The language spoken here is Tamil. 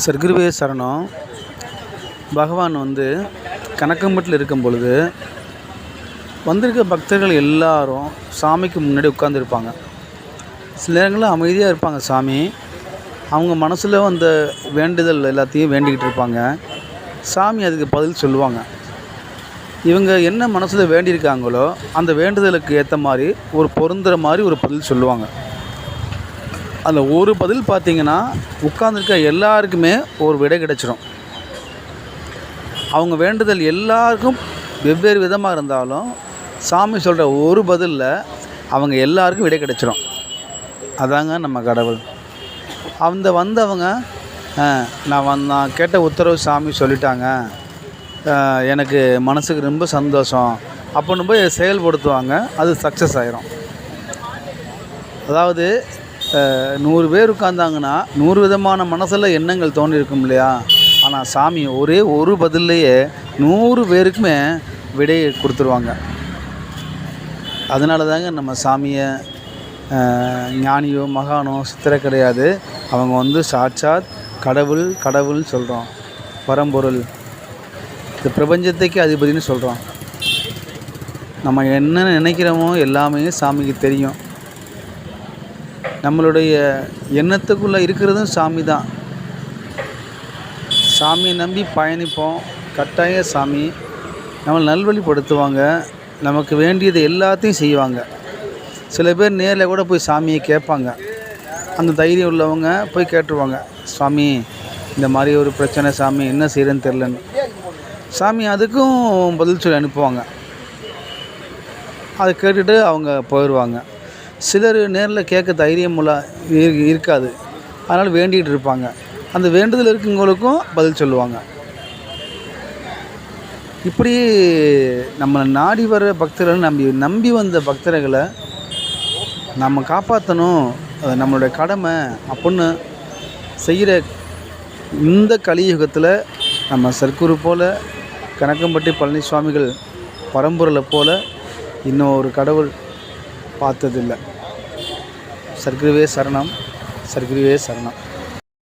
சர்க்குருவே சரணம். பகவான் வந்து கணக்கம்பட்டில் இருக்கும் பொழுது வந்திருக்க பக்தர்கள் எல்லாரும் சாமிக்கு முன்னாடி உட்காந்துருப்பாங்க சில நேரங்களில் அமைதியாக இருப்பாங்க சாமி. அவங்க மனசில் வந்த வேண்டுதல் எல்லாத்தையும் வேண்டிக்கிட்டு இருப்பாங்க. சாமி அதுக்கு பதில் சொல்லுவாங்க. இவங்க என்ன மனசில் வேண்டியிருக்காங்களோ அந்த வேண்டுதலுக்கு ஏற்ற மாதிரி ஒரு பொருந்துகிற மாதிரி ஒரு பதில் சொல்லுவாங்க. அந்த ஒரு பதில் பார்த்தீங்கன்னா உட்காந்துருக்க எல்லாருக்குமே ஒரு விடை கிடச்சிரும். அவங்க வேண்டுதல் எல்லாருக்கும் வெவ்வேறு விதமாக இருந்தாலும் சாமி சொல்கிற ஒரு பதிலில் அவங்க எல்லாருக்கும் விடை கிடச்சிரும். அதாங்க நம்ம கடவுள். அந்த வந்தவங்க நான் வந் நான் கேட்ட உத்தரவு சாமி சொல்லிட்டாங்க. எனக்கு மனசுக்கு ரொம்ப சந்தோஷம். அப்படின்னு போய் செயல்படுத்துவாங்க. அது சக்ஸஸ் ஆயிரும். அதாவது நூறு பேர் உட்காந்தாங்கன்னா நூறு விதமான மனசில் எண்ணங்கள் தோன்றியிருக்கும் இல்லையா? ஆனால் சாமி ஒரே ஒரு பதில்லையே நூறு பேருக்குமே விடையை கொடுத்துருவாங்க. அதனால தாங்க நம்ம சாமியை ஞானியோ மகானோ சித்திரை கிடையாது. அவங்க வந்து சாட்சாத் கடவுள் கடவுள்னு சொல்கிறோம் பரம்பொருள். இந்த பிரபஞ்சத்துக்கு அதிபதினு சொல்கிறோம் நம்ம என்ன நினைக்கிறோமோ எல்லாமே சாமிக்கு தெரியும். நம்மளுடைய எண்ணத்துக்குள்ளே இருக்கிறதும் சாமி தான். சாமியை நம்பி பயணிப்போம். கட்டாய சாமி. நம்மளை நல்வழிப்படுத்துவாங்க. நமக்கு வேண்டியது எல்லாத்தையும் செய்வாங்க. சில பேர் நேரில் கூட போய் சாமியை கேட்பாங்க. அந்த தைரியம் உள்ளவங்க போய் கேட்டுருவாங்க. சாமி இந்த மாதிரி ஒரு பிரச்சனை சாமி என்ன செய்கிறேன்னு தெரிலன்னு சாமி அதுக்கும் பதில் சொல்லி அனுப்புவாங்க. அதை கேட்டுட்டு அவங்க போயிடுவாங்க சிலர் நேரில் கேட்க தைரியம் உள்ள இரு- இருக்காது. அதனால் வேண்டிகிட்டு இருப்பாங்க. அந்த வேண்டுதல் இருக்கவங்களுக்கும் பதில் சொல்லுவாங்க. இப்படி நம்ம நாடி வர பக்தர்கள் நம்பி நம்பி வந்த பக்தர்களை நம்ம காப்பாற்றணும் அது நம்மளுடைய கடமை. அப்படின்னு செய்கிற இந்த கலியுகத்தில் நம்ம சர்க்குரு போல் கணக்கம்பட்டி பழனி சுவாமிகள் பரம்பொருளை போல் இன்னும் ஒரு கடவுள் பார்த்ததில்லை. சர்க்குருவே சரணம் சர்க்குருவே சரணம்.